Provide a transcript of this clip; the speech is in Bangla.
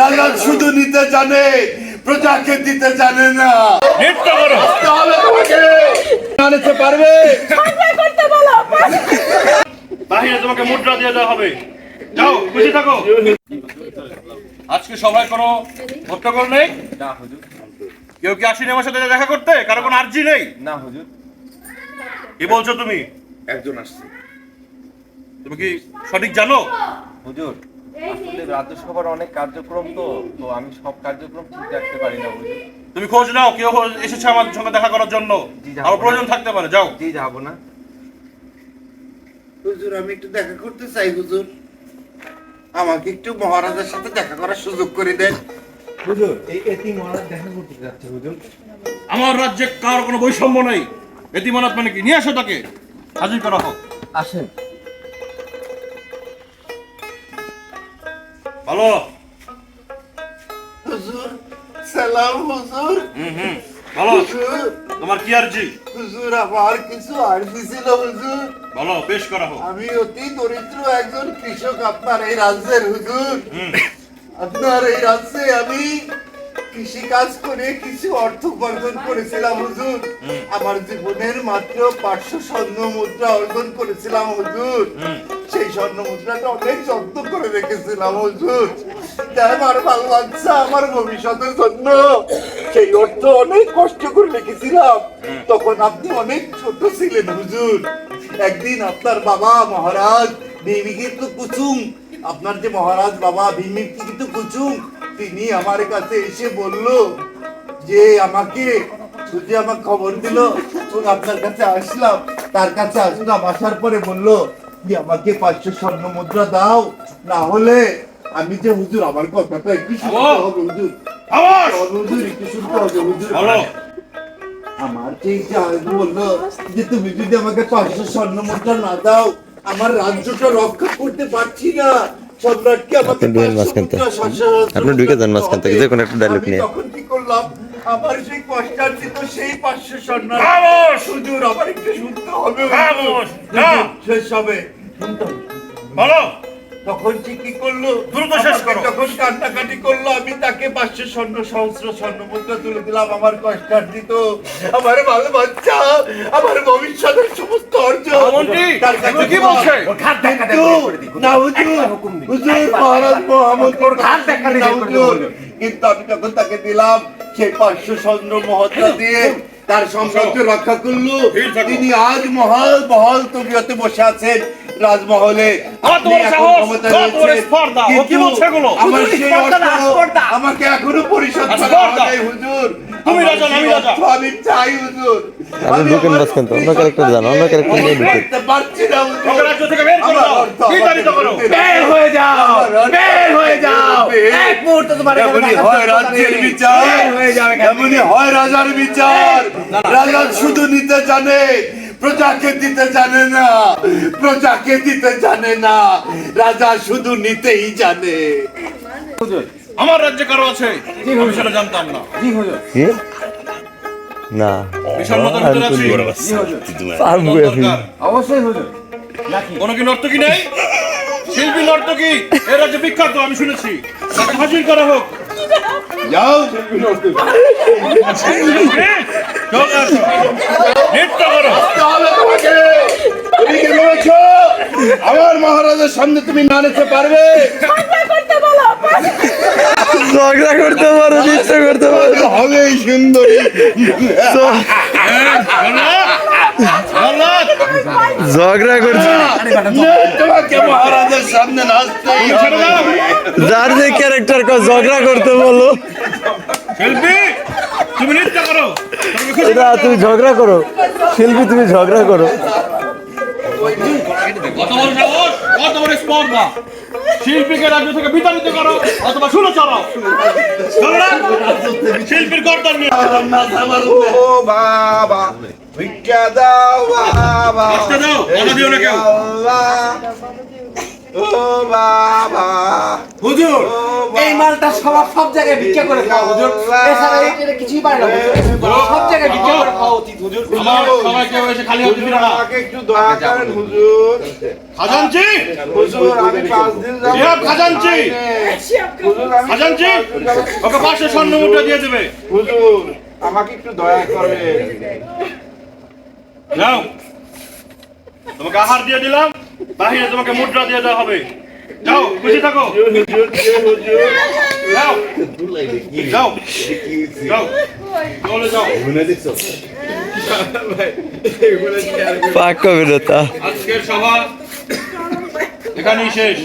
রাজা শুধু নিতে জানে প্রজাকে দিতে জানে না। করো। তাহলে তোমাকে। জানাতে পারবে? বাহিরে তোমাকে মুদ্রা দিয়ে দেওয়া হবে। যাও খুশি থাকো। আজকে সবাই কোনো হট্টগোল নেই? না হুজুর। কেউ কি আসেনি আমার সাথে দেখা করতে? কারও কোনো আর্জি নেই? না হুজুর। কি বলছো তুমি? একজন আসছে। তুমি কি সঠিক জানো? হুজুর আসলে রাজ্যসভার অনেক কার্যক্রম তো তো আমি সব কার্যক্রম ঠিক রাখতে পারি না হুজুর। তুমি খোঁজ নাও কেউ এসেছে আমার সঙ্গে দেখা করার জন্য। আমার প্রয়োজন থাকতে পারে যাও। জি যাব না। হুজুর আমি একটু দেখা করতে চাই হুজুর। আমাকে একটু মহারাজার সাথে দেখা করার সুযোগ করে দেন। হুজুর এই এতি মহারাজ দেখা করতে যাচ্ছে হুজুর। আমার রাজ্যে কার কোনো বৈষম্য নেই? এতিমানাত মানে কি? নিয়ে আসো তাকে। হাজির করা হোক। আসেন। ভালো হুজুর সালাম হুজুর। হুম হুম হুজুর তোমার কি আর্জি? হুজুর আমার কিছু আর্জি ছিল হুজুর। ভালো পেশ করা। হোক আমি অতি দরিদ্র একজন কৃষক আপনার এই রাজ্যের হুজুর। আপনার এই রাজ্যে আমি কৃষি কাজ করে কিছু অর্থ উপার্জন করেছিলাম হুজুর। আমার জীবনের মাত্র পাঁচশো স্বর্ণ মুদ্রা অর্জন করেছিলাম হুজুর। সেই স্বর্ণ মুদ্রাটা অনেক যত্ন করে রেখেছিলাম আমার ভালো লাগছে আমার ভবিষ্যতের জন্য। সেই অর্থ অনেক কষ্ট করে রেখেছিলাম। তখন আপনি অনেক ছোট ছিলেন, হুজুর। একদিন আপনার বাবা মহারাজ ভীমিকিত কুচুম আপনার যে মহারাজ বাবা ভীমিকিত কুচুম তিনি আমার কাছে এসে বলল, যে আমাকে যদি আমার খবর দিল আপনার কাছে আসলাম। তার কাছে আসলাম, আসার পরে বলল যে আমাকে পাঁচশো স্বর্ণ মুদ্রা দাও। না হলে আমি যে হুজুর আমার কথাটা একটু শুনতে হবে হুজুর। হুজুর একটু শুনতে হবে হুজুর। আমার বলল যে তুমি যদি আমাকে পাঁচশো স্বর্ণ মুদ্রা না দাও আমার রাজ্যটা রক্ষা করতে পারছি না। সম্রাটকে আমাকে আপনি ঢুকেন 500 মাঝখান থেকে। আপনি ঢুকে যান মাঝখান থেকে, যে কোনো একটা আমি নিয়ে। তখন কি করলাম? আমার সেই কষ্টার্জিত সেই পাঁচশো স্বর্ণ খামোশ! হুজুর আমার একটু শুনতে হবে শেষ হবে। শুনতে হবে ভালো তখন সে কি করল? দ্রুত শেষ করো। যখন কান্নাকাটি করল আমি তাকে পাঁচশো স্বর্ণ সহস্র স্বর্ণ মুদ্রা তুলে দিলাম আমার কষ্টার্জিত আমার ভালো বাচ্চা আমার ভবিষ্যতের সমস্ত অর্জন। মন্ত্রী, তার কাছে কি বলছে? কিন্তু না হুজুর হুজুর মহারাজ মোহাম্মদ কিন্তু আমি যখন তাকে দিলাম সেই পাঁচশো স্বর্ণ মহত্রা দিয়ে তার সম্রাজ্য রক্ষা করল তিনি আজ মহল বহল তবিয়তে বসে আছেন রাজমহলে। আমাকে এখনও পরিশোধ হুজুর তুমি আমার রাজা, সেই আমি রাজা। অর্থ আমি চাই হুজুর আপনি আমি ঢুকেন আমার অন্য ভবিষ্যৎ character অন্য character নিয়ে ঢুকেন। পারছি না হুজুর। থেকে বের করে দাও। অর্থ কি আমাকে দাবি তো করো? দিতে হবে। বের হয়ে যাও বের হয়ে যাও বের। এক মুহূর্ত তোমার এমনই হয় রাজ্যের বিচার বের যাও এখান। থেকে। এমনই রাজার বিচার রাজা শুধু নিতে জানে প্রজাকে দিতে জানে না প্রজাকে দিতে জানে না রাজা শুধু নিতেই জানে। আমার রাজ্যে কারও আছে? আমি সেটা জানতাম না। অবশ্যই হুজুর। কোনো কি নর্তকী নেই? শিল্পী নর্তকী এর রাজ্যে বিখ্যাত আমি শুনেছি। তাকে হাজির করা হোক। যাও চলে আসো। নৃত্য করো। তুমি কি ভেবেছো আমার মহারাজের সামনে তুমি না নিতে পারবে? ঝগড়া করতে পারো নৃত্য করতে পারো। হবেই সুন্দরী। ঝগড়া করছে। যার যে ক্যারেক্টার ঝগড়া করতে বলো। তুমি ঝগড়া করো। শিল্পী তুমি ঝগড়া করো। কত বড় কত বড় স্পর্ধা? শিল্পীকে রাজ্য থেকে বিতাড়িত করো অথবা শুনে চলো? শিল্পীর গর্দন নিয়ে ও বাবা ভিক্ষা দাও বাবা কষ্ট দাও, বাধা দিও কেউ। আল্লাহ। ও বাবা। হুজুর এই মালটা সবার সব জায়গায় ভিক্ষা করে খাওয়া হুজুর। এছাড়া এটা কিছুই পারে না সব জায়গায় ভিক্ষা করে খাওয়া উচিত হুজুর। আমার এসে খালি হাতে ফিরে আমাকে একটু দয়া করেন হুজুর। খাজানচি! হুজুর আমি পাঁচ দিন যাবত খাজানচি! হুজুর আমি খাজানচি! পাঁচ দিন যাবত ওকে পাঁচশো স্বর্ণ মুদ্রা দিয়ে দেবে। হুজুর আমাকে একটু দয়া করে যাও তোমাকে আহার দিয়ে দিলাম। বাহিরে তোমাকে মুদ্রা দিয়ে দেওয়া হবে। যাও খুশি থাকো। যাও। যাও। যাও। চলে যাও। পাক কবিরতা আজকের সভা এখানেই শেষ।